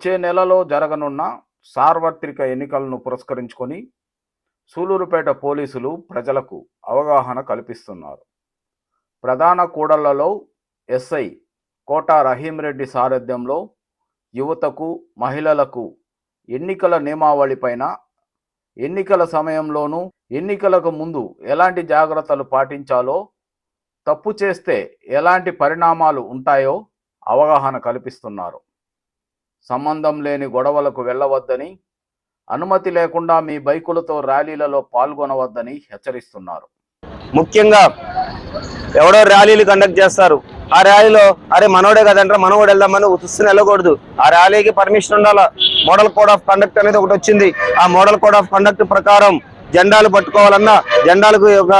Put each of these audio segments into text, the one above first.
వచ్చే నెలలో జరగనున్న సార్వత్రిక ఎన్నికలను పురస్కరించుకొని సూలూరుపేట పోలీసులు ప్రజలకు అవగాహన కల్పిస్తున్నారు. ప్రధాన కూడళ్ళలో ఎస్ఐ కోట రహీంరెడ్డి సారథ్యంలో యువతకు మహిళలకు ఎన్నికల నియమావళిపైన ఎన్నికల సమయంలోనూ ఎన్నికలకు ముందు ఎలాంటి జాగ్రత్తలు పాటించాలో తప్పు చేస్తే ఎలాంటి పరిణామాలు ఉంటాయో అవగాహన కల్పిస్తున్నారు. సంబంధం లేని గొడవలకు వెళ్ళవద్దని అనుమతి లేకుండా మీ బైకులతో ర్యాలీలలో పాల్గొనవద్దని హెచ్చరిస్తున్నారు. ముఖ్యంగా ఎవడో ర్యాలీలు కండక్ట్ చేస్తారు. ఆ ర్యాలీలో అరే మనోడే కదంటారా మనోడు వెళ్దామని ఉత్తుని వెళ్ళకూడదు ఆ ర్యాలీకి పర్మిషన్ ఉండాలా? మోడల్ కోడ్ ఆఫ్ కండక్ట్ అనేది ఒకటి వచ్చింది. ఆ మోడల్ కోడ్ ఆఫ్ కండక్ట్ ప్రకారం జెండాలు పట్టుకోవాలన్నా జెండాలకు ఒక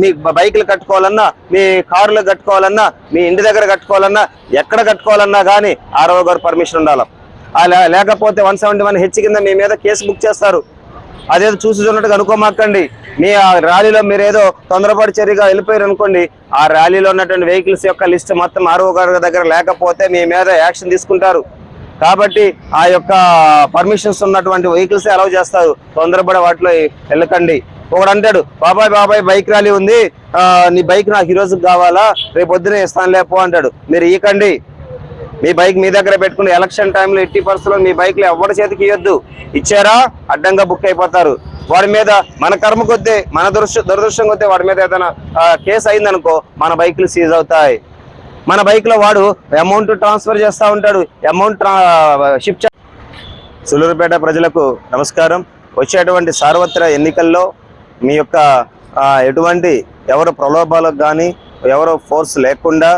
మీ బైకులు కట్టుకోవాలన్నా మీ కార్లు కట్టుకోవాలన్నా మీ ఇంటి దగ్గర కట్టుకోవాలన్నా ఎక్కడ కట్టుకోవాలన్నా కానీ ఆర్ఓ గారు పర్మిషన్ ఉండాలి? లేకపోతే వన్ సెవెంటీ వన్ హెచ్ కింద మీ మీద కేసు బుక్ చేస్తారు. అదేదో చూసి చూడట్టుగా అనుకోమాకండి. మీ ఆ ర్యాలీలో మీరు ఏదో తొందరపాటు చర్యగా వెళ్ళిపోయారు అనుకోండి ఆ ర్యాలీలో ఉన్నటువంటి వెహికల్స్ యొక్క లిస్ట్ మొత్తం ఆర్ఓ గారి దగ్గర లేకపోతే మీ మీద యాక్షన్ తీసుకుంటారు. కాబట్టి ఆ యొక్క పర్మిషన్స్ ఉన్నటువంటి వెహికల్స్ అలౌ చేస్తారు. తొందరపడే వాటిలో వెళ్ళకండి. ఒకడు అంటాడు బాబాయ్ బాబాయ్ బైక్ ర్యాలీ ఉంది. నీ బైక్ నాకు ఈ కావాలా? రేపు పొద్దునే ఇస్తాను లేపో అంటాడు. మీరు ఈకండి. మీ బైక్ మీ దగ్గర పెట్టుకుని ఎలక్షన్ టైంలో ఎట్టి పరిస్థితుల్లో మీ బైక్లు ఎవరి చేతికి ఇవ్వద్దు ఇచ్చారా? అడ్డంగా బుక్ అయిపోతారు. వాడి మీద మన కర్మ కొద్దే మన దురదృష్ట దురదృష్టం కొద్దే వాడి మీద ఏదైనా కేసు అయిందనుకో మన బైక్లు సీజ్ అవుతాయి. మన బైక్లో వాడు అమౌంట్ ట్రాన్స్ఫర్ చేస్తా ఉంటాడు. అమౌంట్ షిఫ్ట్ సులూరుపేట ప్రజలకు నమస్కారం. వచ్చేటువంటి సార్వత్రిక ఎన్నికల్లో మీ యొక్క ఎటువంటి ఎవరు ప్రలోభాలకు కానీ ఎవరు ఫోర్స్ లేకుండా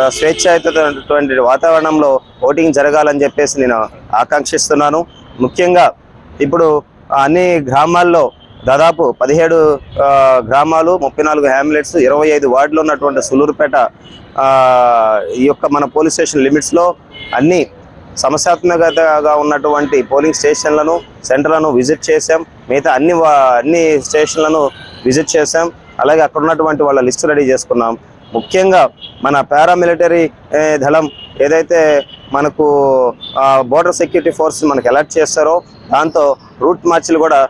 ఆ, స్వేచ్ఛాయుతమైనటువంటి వాతావరణంలో ఓటింగ్ జరగాలని చెప్పేసి నేను ఆకాంక్షిస్తున్నాను. ముఖ్యంగా ఇప్పుడు అన్ని గ్రామాల్లో దాదాపు పదిహేడు గ్రామాలు ముప్పై నాలుగు హ్యామ్లెట్స్ ఇరవై ఐదు వార్డులు ఉన్నటువంటి సులూరుపేట ఈ యొక్క మన పోలీస్ స్టేషన్ లిమిట్స్లో అన్ని సమస్యాత్మకతగా ఉన్నటువంటి పోలింగ్ స్టేషన్లను సెంటర్లను విజిట్ చేశాం. మిగతా అన్ని వా- అన్ని స్టేషన్లను విజిట్ చేశాం. అలాగే అక్కడ ఉన్నటువంటి వాళ్ళ లిస్టు రెడీ చేసుకున్నాం. ముఖ్యంగా మన పారామిలిటరీ దళం ఏదైతే మనకు బోర్డర్ సెక్యూరిటీ ఫోర్స్ మనకు అలర్ట్ చేస్తారో దాంతో రూట్ మార్చ్లు కూడా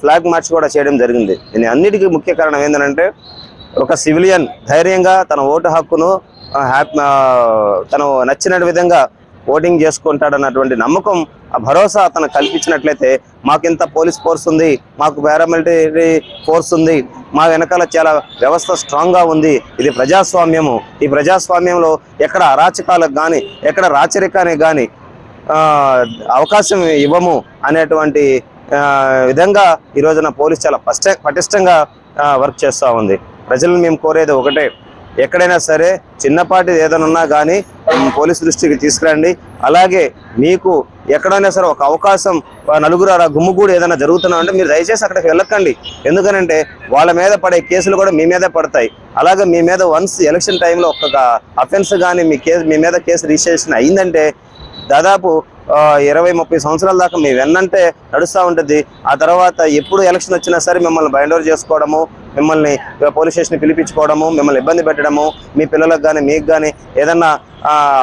ఫ్లాగ్ మార్చ్ కూడా చేయడం జరిగింది. దీని అన్నిటికీ ముఖ్య కారణం ఏంటంటే ఒక సివిలియన్ ధైర్యంగా తన ఓటు హక్కును హ్యాప్- తను నచ్చిన విధంగా ఓటింగ్ చేసుకుంటాడన్నటువంటి నమ్మకం భరోసా అతను కల్పించినట్లయితే మాకు ఇంత పోలీస్ ఫోర్స్ ఉంది మాకు పారామిలిటరీ ఫోర్స్ ఉంది మా వెనకాల చాలా వ్యవస్థ స్ట్రాంగ్గా ఉంది. ఇది ప్రజాస్వామ్యము. ఈ ప్రజాస్వామ్యంలో ఎక్కడ అరాచకాలకు కానీ ఎక్కడ రాచరికానికి కానీ అవకాశం ఇవ్వము అనేటువంటి విధంగా ఈ రోజున పోలీస్ చాలా పష్ట పటిష్టంగా వర్క్ చేస్తూ ఉంది. ప్రజలను మేము కోరేది ఒకటే ఎక్కడైనా సరే చిన్నపాటి ఏదైనా ఉన్నా కానీ పోలీస్ దృష్టికి తీసుకురండి. అలాగే మీకు ఎక్కడైనా సరే ఒక అవకాశం నలుగురు అలా గుమ్ముగూడు ఏదైనా జరుగుతున్నా అంటే మీరు దయచేసి అక్కడికి వెళ్ళకండి. ఎందుకనంటే వాళ్ళ మీద పడే కేసులు కూడా మీ మీదే పడతాయి. అలాగే మీ మీద వన్స్ ఎలక్షన్ టైంలో ఒక్క అఫెన్స్ కానీ మీ కేసు మీ మీద కేసు రిజిస్ట్రేషన్ అయిందంటే దాదాపు ఇరవై ముప్పై సంవత్సరాల దాకా మీ వెన్నంటే నడుస్తూ ఉంటుంది. ఆ తర్వాత ఎప్పుడు ఎలక్షన్ వచ్చినా సరే మిమ్మల్ని బైండ్ చేసుకోవడము మిమ్మల్ని పోలీస్ స్టేషన్ పిలిపించుకోవడము మిమ్మల్ని ఇబ్బంది పెట్టడము మీ పిల్లలకు కానీ మీకు కానీ ఏదన్నా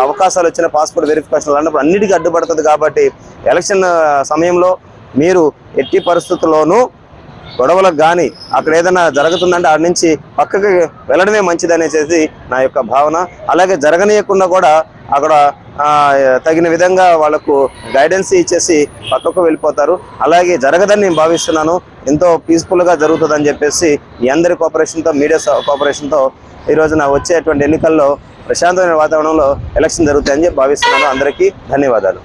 అవకాశాలు వచ్చిన పాస్పోర్ట్ వెరిఫికేషన్ అన్నప్పుడు అన్నిటికీ అడ్డుపడుతుంది కాబట్టి ఎలక్షన్ సమయంలో మీరు ఎట్టి పరిస్థితుల్లోనూ గొడవలకు కానీ అక్కడ ఏదైనా జరుగుతుందంటే ఆడ నుంచి పక్కకి వెళ్ళడమే మంచిది అనేసి నా యొక్క భావన. అలాగే జరగనీయకుండా కూడా అక్కడ తగిన విధంగా వాళ్ళకు గైడెన్స్ ఇచ్చేసి పక్కకు వెళ్ళిపోతారు. అలాగే జరగదని నేను భావిస్తున్నాను. ఎంతో పీస్ఫుల్గా జరుగుతుందని చెప్పేసి మీ అందరి కోఆపరేషన్తో మీడియా కోఆపరేషన్తో ఈరోజు నా వచ్చేటువంటి ఎన్నికల్లో ప్రశాంతమైన వాతావరణంలో ఎలక్షన్ జరుగుతాయని చెప్పి భావిస్తున్నాను. అందరికీ ధన్యవాదాలు.